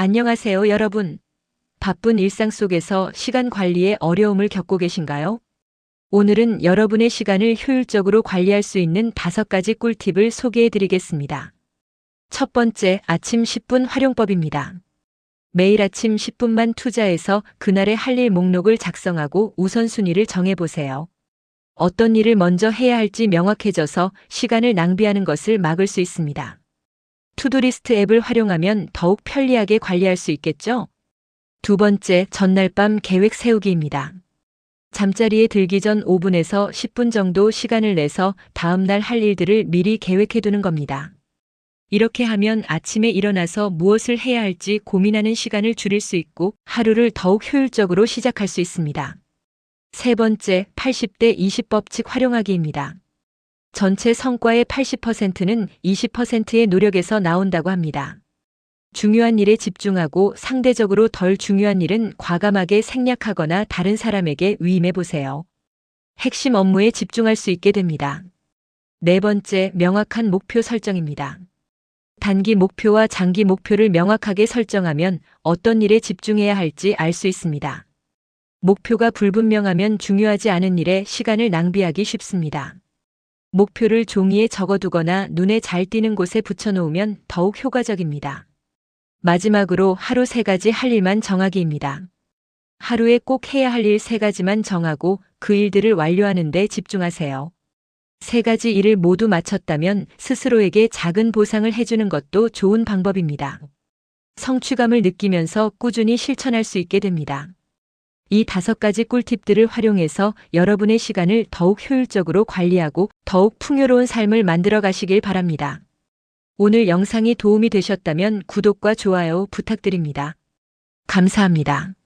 안녕하세요, 여러분. 바쁜 일상 속에서 시간 관리에 어려움을 겪고 계신가요? 오늘은 여러분의 시간을 효율적으로 관리할 수 있는 다섯 가지 꿀팁을 소개해 드리겠습니다. 첫 번째, 아침 10분 활용법입니다. 매일 아침 10분만 투자해서 그날의 할 일 목록을 작성하고 우선순위를 정해보세요. 어떤 일을 먼저 해야 할지 명확해져서 시간을 낭비하는 것을 막을 수 있습니다. 투두리스트 앱을 활용하면 더욱 편리하게 관리할 수 있겠죠? 두 번째, 전날 밤 계획 세우기입니다. 잠자리에 들기 전 5분에서 10분 정도 시간을 내서 다음날 할 일들을 미리 계획해 두는 겁니다. 이렇게 하면 아침에 일어나서 무엇을 해야 할지 고민하는 시간을 줄일 수 있고 하루를 더욱 효율적으로 시작할 수 있습니다. 세 번째, 80대 20 법칙 활용하기입니다. 전체 성과의 80%는 20%의 노력에서 나온다고 합니다. 중요한 일에 집중하고 상대적으로 덜 중요한 일은 과감하게 생략하거나 다른 사람에게 위임해 보세요. 핵심 업무에 집중할 수 있게 됩니다. 네 번째, 명확한 목표 설정입니다. 단기 목표와 장기 목표를 명확하게 설정하면 어떤 일에 집중해야 할지 알 수 있습니다. 목표가 불분명하면 중요하지 않은 일에 시간을 낭비하기 쉽습니다. 목표를 종이에 적어두거나 눈에 잘 띄는 곳에 붙여놓으면 더욱 효과적입니다. 마지막으로 하루 세 가지 할 일만 정하기입니다. 하루에 꼭 해야 할 일 세 가지만 정하고 그 일들을 완료하는 데 집중하세요. 세 가지 일을 모두 마쳤다면 스스로에게 작은 보상을 해주는 것도 좋은 방법입니다. 성취감을 느끼면서 꾸준히 실천할 수 있게 됩니다. 이 다섯 가지 꿀팁들을 활용해서 여러분의 시간을 더욱 효율적으로 관리하고 더욱 풍요로운 삶을 만들어 가시길 바랍니다. 오늘 영상이 도움이 되셨다면 구독과 좋아요 부탁드립니다. 감사합니다.